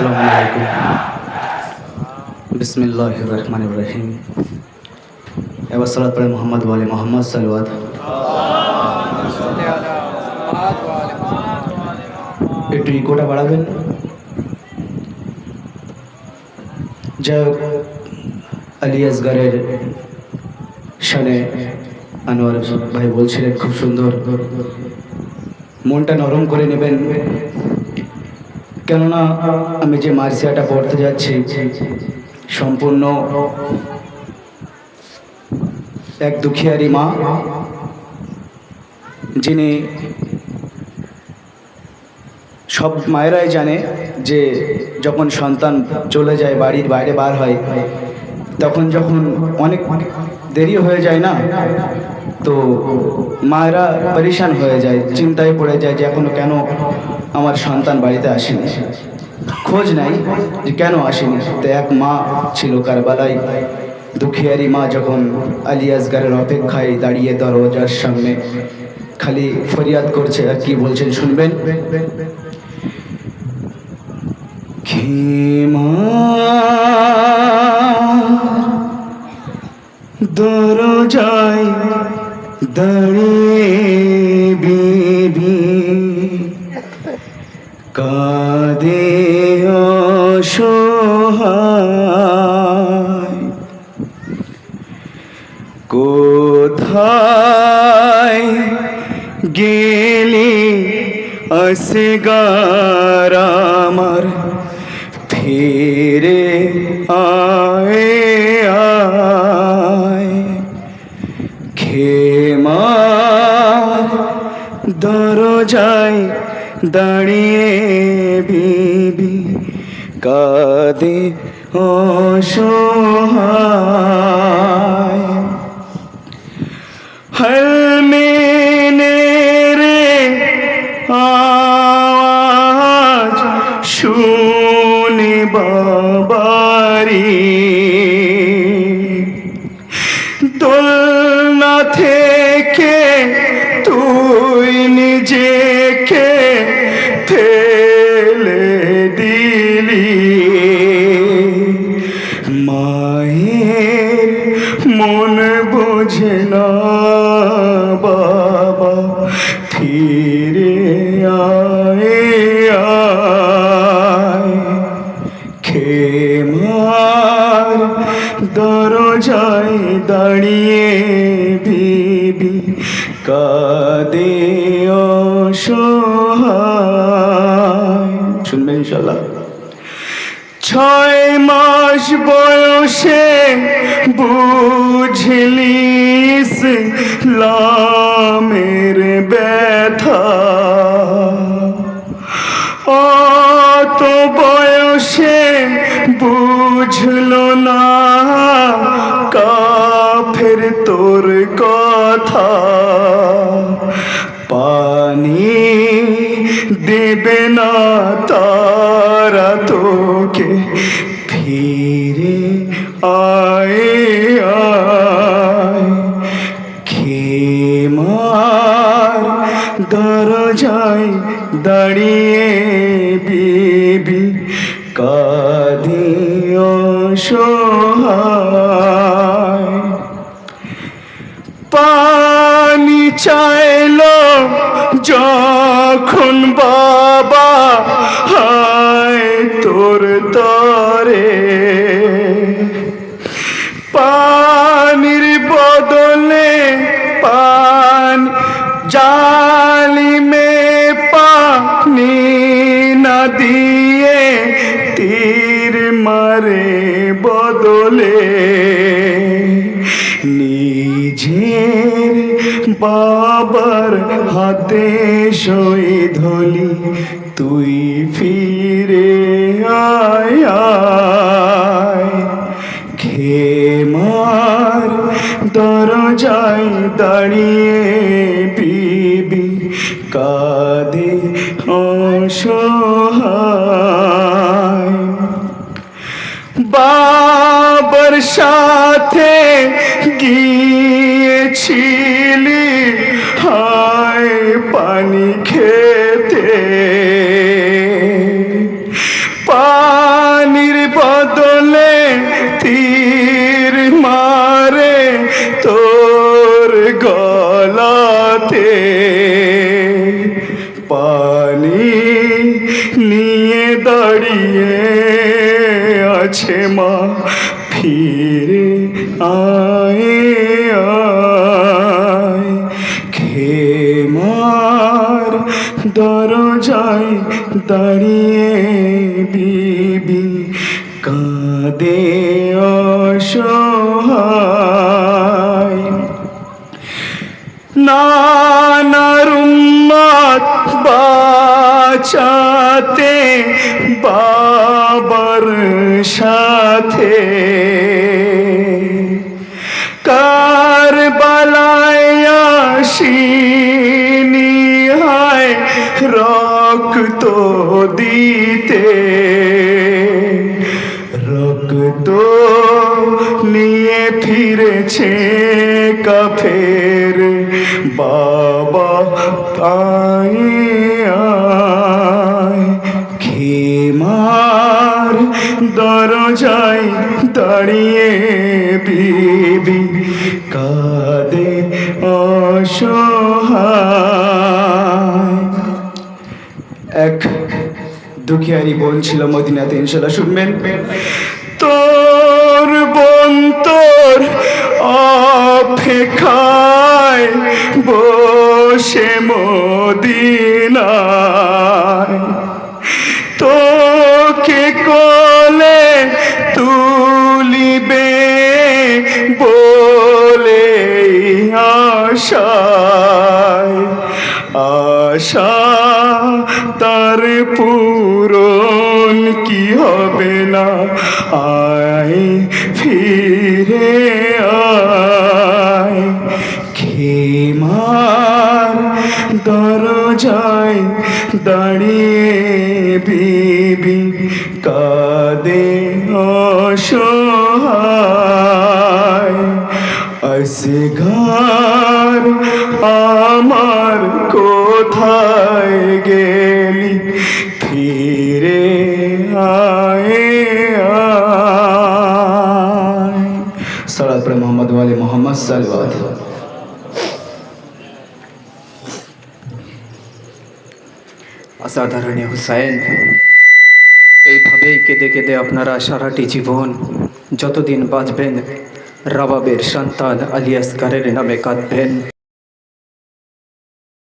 আসসালামু আলাইকুম। বিসমিল্লাহ রহমান রহিম। এবার সালাত পড়ে মোহাম্মদ ওয়ালি মোহাম্মদ, সালওয়াত। একটু ইকোটা বাড়াবেন। যাই হোক, আলী আসগারের শানে আনোয়ার ভাই বলছিলেন, খুব সুন্দর। মনটা নরম করে নেবেন। কেননা, আমি যে মার্সিয়াটা পড়তে যাচ্ছি, সম্পূর্ণ এক দুঃখিয়ারি মা, যিনি সব মায়েরাই জানে যে যখন সন্তান চলে যায়, বাড়ির বাইরে বার হয়, তখন যখন অনেক দেরি হয়ে যায় না তো মায়েরা পরেশান হয়ে যায়, চিন্তায় পড়ে যায় যে এখনও কেন আমার সন্তান বাড়িতে আসেনি। খোঁজ নাই যে কেন আসেনি। তো এক মা ছিল কারবালায় দুঃখিয়ারি মা যখন আলী আসগারের অপেক্ষায় দাঁড়িয়ে দরওয়াজার সামনে খালি ফরিয়াদ করছে আর কি বলছেন শুনবেন? দরজায় দাঁড়িয়ে বিবি কাঁদে অসহায়। কোথায় গেলি আসগার দরজায় দাঁড়িয়ে বিবি কাঁদে অসহায়। হলমেনে রে আওয়াজ ফেলে দিলি মায়ের মন বোঝে না বাবা, ফিরে আয় আয়। খেমার দরজায় দাঁড়িয়ে বিবি কাদে অসহায়। শুনবেন ইনশাল্লাহ ছয় মাস বয়সে বুঝলিস লামের ব্যথা। অত বয়সে বুঝলো না দেবে না তারা তোকে। ফিরে আয় আয়। খেমার দরজায় দাঁড়িয়ে বিবি কাঁদে অসহায়। পানি চাইলো যখন বাবা হায় তোর তরে। পানির বদলে পান জালি জালিমে পানি না দিয়ে তীর মারে বদলে। বাবার হাতে শহীদ হলি তুই ফিরে আয় খেমার দরজায় দাঁড়িয়ে বিবি কাঁদে অসহায়। বাবার সাথে গিয়েছিলি যায় পানি খেতে। পানির বদলে তীর মারে তোর গলাতে। পানি নিয়ে দাঁড়িয়ে আছে মা ফির। দরজায় দাঁড়িয়ে বিবি কাঁদে। রক্ত দিতে রক্ত নিয়ে ফিরেছে কাফের বাবা আয়। খেমার দরজায় দাঁড়িয়ে বিবি এক দুঃখিয়ারি বোন ছিল মদিনাতে ইনশাল্লাহ শুনবেন। তোর বোন তোর অপেক্ষায় বসে মদিনায়। আশা তার পূরণ কি হবে না? আয় ফিরে আয়। খেমার দরজায় দাঁড়িয়ে বিবি কাদে অসহায়। আসঘর আমার কোথায় গেলি? ফিরে আয় সালাত মোহাম্মদ ওয়ালি মোহাম্মদ সালওয়াত অসাধারণী হুসাইন। এইভাবেই কেঁদে কেঁদে আপনারা সারাটি জীবন যতদিন বাঁচবেন, রবাবের সন্তান আলিয়াস আসকারের নামে কাঁদবেন।